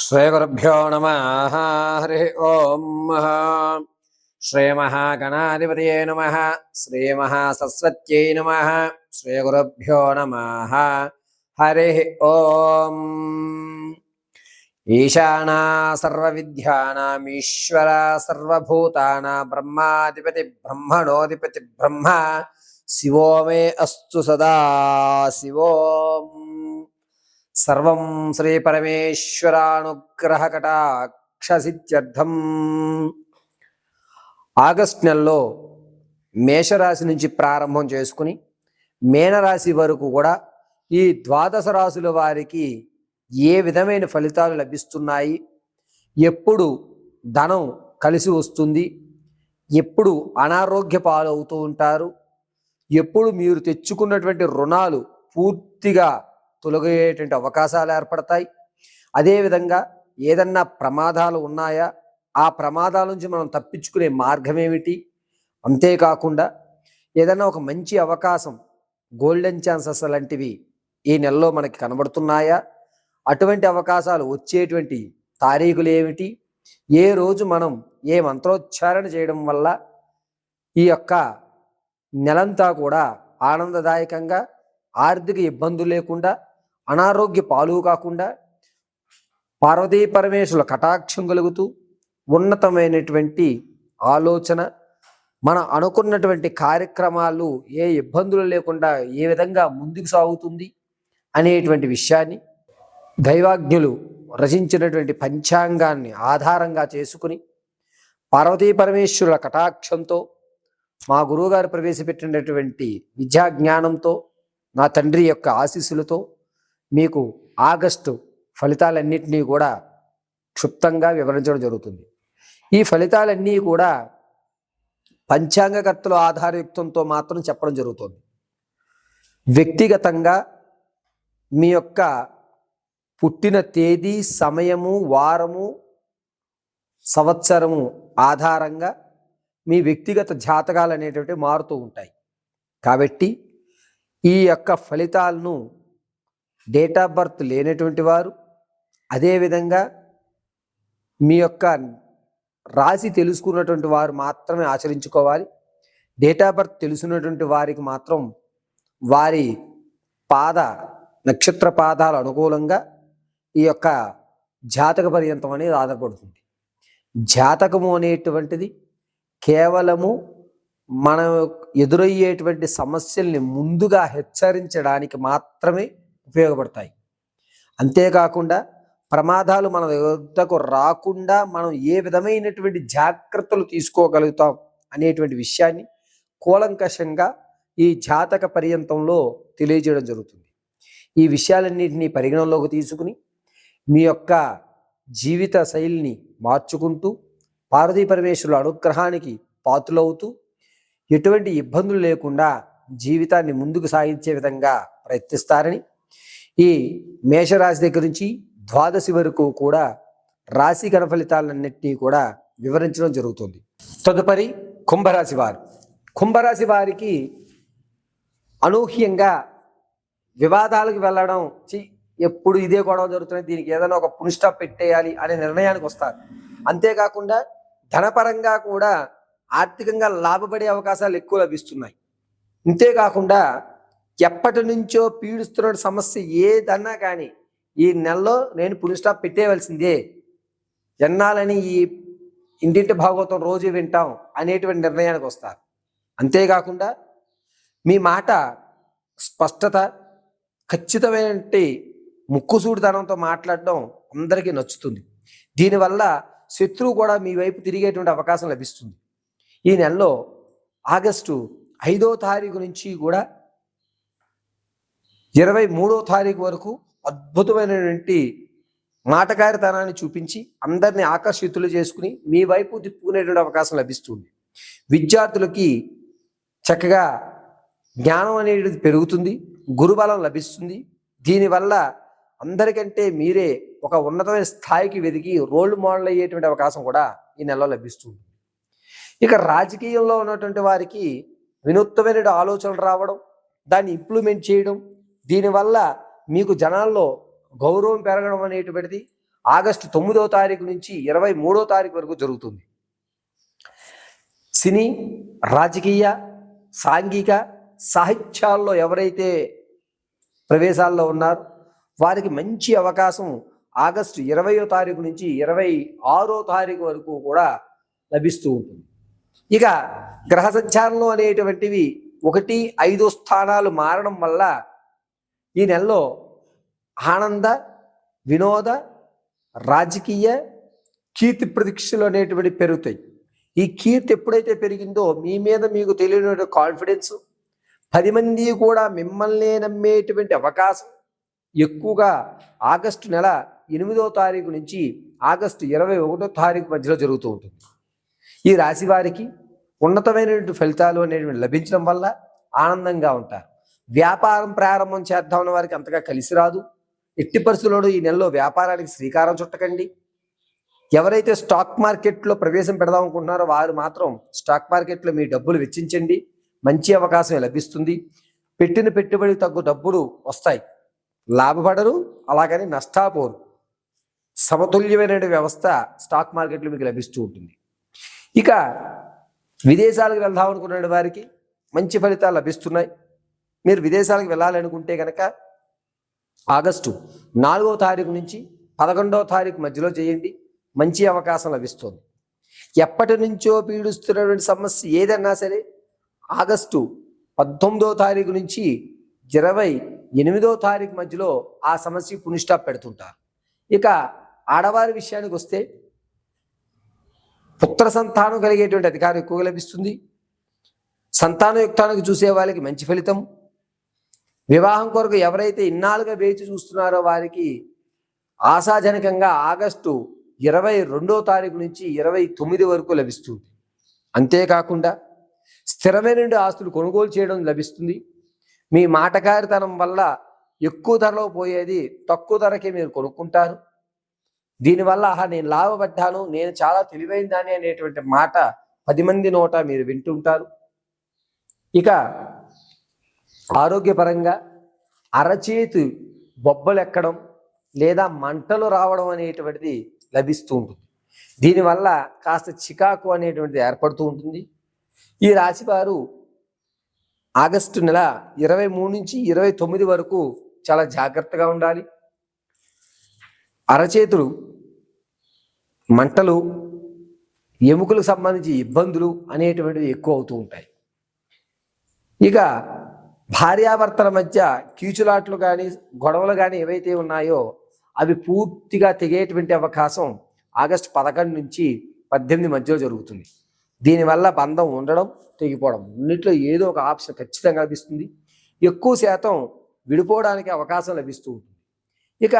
శ్రీగురుభ్యో నమ హరి ఓం శ్రీమహాగణాధిపతయే నమ శ్రీమహాసరస్వత్యై నమ శ్రీగురుభ్యో నమ హరి ఓం ఈశానా సర్వవిద్యానామీశ్వర సర్వభూతానా బ్రహ్మాధిపతి బ్రహ్మణోధిపతి బ్రహ్మ శివో మే అస్సు సదా శివోం సర్వం శ్రీ పరమేశ్వరానుగ్రహ కటాక్షసిత్యర్థం ఆగస్ట్ నెలలో మేషరాశి నుంచి ప్రారంభం చేసుకుని మేనరాశి వరకు కూడా ఈ ద్వాదశ రాశుల వారికి ఏ విధమైన ఫలితాలు లభిస్తున్నాయి? ఎప్పుడు ధనం కలిసి వస్తుంది? ఎప్పుడు అనారోగ్య పాలవుతూ ఉంటారు? ఎప్పుడు మీరు తెచ్చుకున్నటువంటి రుణాలు పూర్తిగా తొలగేటువంటి అవకాశాలు ఏర్పడతాయి. అదేవిధంగా ఏదన్నా ప్రమాదాలు ఉన్నాయా? ఆ ప్రమాదాల నుంచి మనం తప్పించుకునే మార్గం ఏమిటి అంతేకాకుండా ఏదైనా ఒక మంచి అవకాశం గోల్డెన్ ఛాన్సెస్ లాంటివి ఈ నెలలో మనకి కనబడుతున్నాయా? అటువంటి అవకాశాలు వచ్చేటువంటి తారీఖులు ఏమిటి? ఏ రోజు మనం ఏ మంత్రోచ్చారణ చేయడం వల్ల ఈ యొక్క నెలంతా కూడా ఆనందదాయకంగా ఆర్థిక ఇబ్బందులు లేకుండా అనారోగ్య పాలు కాకుండా పార్వతీ పరమేశ్వరుల కటాక్షం కలుగుతూ ఉన్నతమైనటువంటి ఆలోచన మన అనుకున్నటువంటి కార్యక్రమాలు ఏ ఇబ్బందులు లేకుండా ఏ విధంగా ముందుకు సాగుతుంది అనేటువంటి విషయాన్ని దైవాజ్ఞులు రచించినటువంటి పంచాంగాన్ని ఆధారంగా చేసుకుని పార్వతీ పరమేశ్వరుల కటాక్షంతో మా గురువుగారు ప్రవేశపెట్టినటువంటి విద్యా జ్ఞానంతో నా తండ్రి యొక్క ఆశీస్సులతో మీకు ఆగస్టు ఫలితాలన్నింటినీ కూడా క్షుప్తంగా వివరించడం జరుగుతుంది. ఈ ఫలితాలన్నీ కూడా పంచాంగకర్తల ఆధారయుక్తంతో మాత్రం చెప్పడం జరుగుతుంది. వ్యక్తిగతంగా మీ యొక్క పుట్టిన తేదీ సమయము వారము సంవత్సరము ఆధారంగా మీ వ్యక్తిగత జాతకాలు అనేటువంటి మారుతూ ఉంటాయి. కాబట్టి ఈ యొక్క ఫలితాలను డేట్ ఆఫ్ బర్త్ లేనటువంటి వారు అదేవిధంగా మీ యొక్క రాశి తెలుసుకున్నటువంటి వారు మాత్రమే ఆచరించుకోవాలి. డేట్ ఆఫ్ బర్త్ తెలుసున్నటువంటి వారికి మాత్రం వారి పాద నక్షత్ర పాదాలు అనుకూలంగా ఈ యొక్క జాతక పర్యంతం అనేది ఆధారపడుతుంది. జాతకము అనేటువంటిది కేవలము మనం ఎదురయ్యేటువంటి సమస్యల్ని ముందుగా హెచ్చరించడానికి మాత్రమే ఉపయోగపడతాయి. అంతేకాకుండా ప్రమాదాలు మన వద్దకు రాకుండా మనం ఏ విధమైనటువంటి జాగ్రత్తలు తీసుకోగలుగుతాం అనేటువంటి విషయాన్ని కూలంకషంగా ఈ జాతక పర్యంతంలో తెలియజేయడం జరుగుతుంది. ఈ విషయాలన్నింటినీ పరిగణనలోకి తీసుకుని మీ యొక్క జీవిత శైలిని మార్చుకుంటూ పార్వతీ పరమేశ్వరుల అనుగ్రహానికి పాతులవుతూ ఎటువంటి ఇబ్బందులు లేకుండా జీవితాన్ని ముందుకు సాగించే విధంగా ప్రయత్నిస్తారని ఈ మేషరాశి దగ్గర నుంచి ద్వాదశి వరకు కూడా రాశి గణఫలితాలన్నింటినీ కూడా వివరించడం జరుగుతుంది. తదుపరి కుంభరాశి వారు. కుంభరాశి వారికి అనూహ్యంగా వివాదాలకు వెళ్ళడం చి ఎప్పుడు ఇదే గొడవ జరుగుతుంది దీనికి ఏదైనా ఒక పునిస్టాప్ పెట్టేయాలి అనే నిర్ణయానికి వస్తారు. అంతేకాకుండా ధనపరంగా కూడా ఆర్థికంగా లాభపడే అవకాశాలు ఎక్కువ లభిస్తున్నాయి. ఇంతేకాకుండా ఎప్పటి నుంచో పీడిస్తున్న సమస్య ఏదన్నా కానీ ఈ నెలలో నేను పునిస్టాప్ పెట్టేయవలసిందే. ఎన్నాలని ఈ ఇంటింటి భాగవతం రోజు వింటాం అనేటువంటి నిర్ణయానికి వస్తారు. అంతేకాకుండా మీ మాట స్పష్టత ఖచ్చితమైనటువంటి ముక్కుసూడితనంతో మాట్లాడడం అందరికీ నచ్చుతుంది. దీనివల్ల శత్రువు కూడా మీ వైపు తిరిగేటువంటి అవకాశం లభిస్తుంది. ఈ నెలలో ఆగస్టు ఐదో తారీఖు నుంచి కూడా ఇరవై మూడో తారీఖు వరకు అద్భుతమైనటువంటి మాటకారితనాన్ని చూపించి అందరినీ ఆకర్షితులు చేసుకుని మీ వైపు తిప్పుకునేటువంటి అవకాశం లభిస్తుంది. విద్యార్థులకి చక్కగా జ్ఞానం అనేది పెరుగుతుంది గురుబలం లభిస్తుంది. దీనివల్ల అందరికంటే మీరే ఒక ఉన్నతమైన స్థాయికి వెదిగి రోల్ మోడల్ అయ్యేటువంటి అవకాశం కూడా ఈ నెలలో లభిస్తుంది. ఇక రాజకీయంలో ఉన్నటువంటి వారికి వినూత్నమైన ఆలోచనలు రావడం దాన్ని ఇంప్లిమెంట్ చేయడం దీనివల్ల మీకు జనాల్లో గౌరవం పెరగడం అనేటువంటిది ఆగస్టు తొమ్మిదో తారీఖు నుంచి ఇరవై మూడో తారీఖు వరకు జరుగుతుంది. సినీ రాజకీయ సాంఘిక సాహిత్యాల్లో ఎవరైతే ప్రవేశాల్లో ఉన్నారో వారికి మంచి అవకాశం ఆగస్టు ఇరవయో తారీఖు నుంచి ఇరవై ఆరో తారీఖు వరకు కూడా లభిస్తూ ఉంటుంది. ఇక గ్రహ సంచారంలో అనేటువంటివి ఒకటి ఐదో స్థానాలు మారడం వల్ల ఈ నెలలో ఆనంద వినోద రాజకీయ కీర్తి ప్రతీక్షలు అనేటువంటి పెరుగుతాయి. ఈ కీర్తి ఎప్పుడైతే పెరిగిందో మీ మీద మీకు తెలియని కాన్ఫిడెన్స్ పది మంది కూడా మిమ్మల్ని నమ్మేటువంటి అవకాశం ఎక్కువగా ఆగస్టు నెల ఎనిమిదో తారీఖు నుంచి ఆగస్టు ఇరవై ఒకటో తారీఖు మధ్యలో జరుగుతూ ఉంటుంది. ఈ రాశి వారికి ఉన్నతమైనటువంటి ఫలితాలు అనేటువంటి లభించడం వల్ల ఆనందంగా ఉంటారు. వ్యాపారం ప్రారంభం చేద్దామన్న వారికి అంతగా కలిసి రాదు. ఎట్టి పరిస్థితుల్లో ఈ నెలలో వ్యాపారానికి శ్రీకారం చుట్టకండి. ఎవరైతే స్టాక్ మార్కెట్లో ప్రవేశం పెడదాం అనుకుంటున్నారో వారు మాత్రం స్టాక్ మార్కెట్లో మీ డబ్బులు వెచ్చించండి. మంచి అవకాశం లభిస్తుంది. పెట్టిన పెట్టుబడి తగ్గు డబ్బులు వస్తాయి. లాభపడరు అలాగని నష్టాపోరు. సమతుల్యమైన వ్యవస్థ స్టాక్ మార్కెట్లో మీకు లభిస్తూ ఉంటుంది. ఇక విదేశాలకు వెళ్దాం అనుకున్న వారికి మంచి ఫలితాలు లభిస్తున్నాయి. మీరు విదేశాలకు వెళ్ళాలనుకుంటే కనుక ఆగస్టు నాలుగో తారీఖు నుంచి పదకొండవ తారీఖు మధ్యలో చేయండి. మంచి అవకాశం లభిస్తుంది. ఎప్పటి నుంచో పీడిస్తున్నటువంటి సమస్య ఏదన్నా సరే ఆగస్టు పద్దొమ్మిదో తారీఖు నుంచి ఇరవై ఎనిమిదో తారీఖు మధ్యలో ఆ సమస్య పునిష్టాప్ పెడుతుంటారు. ఇక ఆడవారి విషయానికి వస్తే పుత్ర సంతానం కలిగేటువంటి అధికారం ఎక్కువగా లభిస్తుంది. సంతానయుక్తానికి చూసే వాళ్ళకి మంచి ఫలితం. వివాహం కొరకు ఎవరైతే ఇన్నాళ్ళుగా వేచి చూస్తున్నారో వారికి ఆశాజనకంగా ఆగస్టు ఇరవై రెండో తారీఖు నుంచి ఇరవై తొమ్మిది వరకు లభిస్తుంది. అంతేకాకుండా స్థిరమైన ఆస్తులు కొనుగోలు చేయడం లభిస్తుంది. మీ మాటకారితనం వల్ల ఎక్కువ ధరలో పోయేది తక్కువ ధరకే మీరు కొనుక్కుంటారు. దీనివల్ల ఆహా నేను లాభపడ్డాను నేను చాలా తెలివైన దాన్ని అనేటువంటి మాట పది మంది నోట మీరు వింటుంటారు. ఇక ఆరోగ్యపరంగా అరచేతి బొబ్బలు ఎక్కడం లేదా మంటలు రావడం అనేటువంటిది లభిస్తూ ఉంటుంది. దీనివల్ల కాస్త చికాకు అనేటువంటిది ఏర్పడుతూ ఉంటుంది. ఈ రాశివారు ఆగస్టు నెల ఇరవై మూడు నుంచి ఇరవై తొమ్మిది వరకు చాలా జాగ్రత్తగా ఉండాలి. అరచేతులు మంటలు ఎముకలకు సంబంధించి ఇబ్బందులు అనేటువంటివి ఎక్కువ అవుతూ ఉంటాయి. ఇక భార్యాభర్తల మధ్య కీచులాట్లు కానీ గొడవలు కానీ ఏవైతే ఉన్నాయో అవి పూర్తిగా తెగేటువంటి అవకాశం ఆగస్టు పదకొండు నుంచి పద్దెనిమిది మధ్యలో జరుగుతుంది. దీనివల్ల బంధం ఉండడం తెగిపోవడం అన్నిట్లో ఏదో ఒక ఆప్షన్ ఖచ్చితంగా లభిస్తుంది. ఎక్కువ శాతం విడిపోవడానికి అవకాశం లభిస్తూ ఉంటుంది. ఇక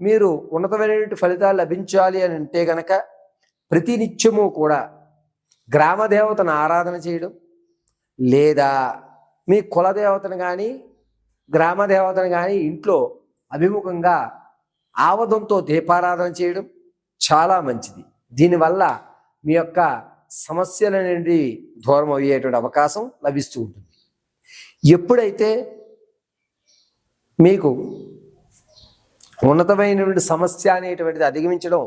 మీరు ఉన్నతమైనటువంటి ఫలితాలు లభించాలి అని అంటే గనక ప్రతి నిత్యము కూడా గ్రామదేవతను ఆరాధన చేయడం లేదా మీ కులదేవతను కానీ గ్రామ దేవతను కానీ ఇంట్లో అభిముఖంగా ఆవదంతో దీపారాధన చేయడం చాలా మంచిది. దీనివల్ల మీ యొక్క సమస్యల నుండి దూరం అయ్యేటువంటి అవకాశం లభిస్తూ ఉంటుంది. ఎప్పుడైతే మీకు ఉన్నతమైనటువంటి సమస్య అనేటువంటిది అధిగమించడం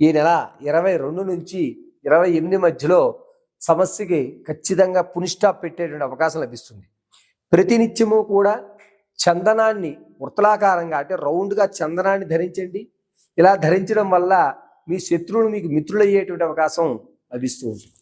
ఈ నెల ఇరవై రెండు నుంచి ఇరవై ఎనిమిది మధ్యలో సమస్యకి ఖచ్చితంగా పునిష్టా పెట్టేటువంటి అవకాశం లభిస్తుంది. ప్రతినిత్యము కూడా చందనాన్ని వృత్తలాకారంగా అంటే రౌండ్గా చందనాన్ని ధరించండి. ఇలా ధరించడం వల్ల మీ శత్రువులు మీకు మిత్రులయ్యేటువంటి అవకాశం లభిస్తూ ఉంటుంది.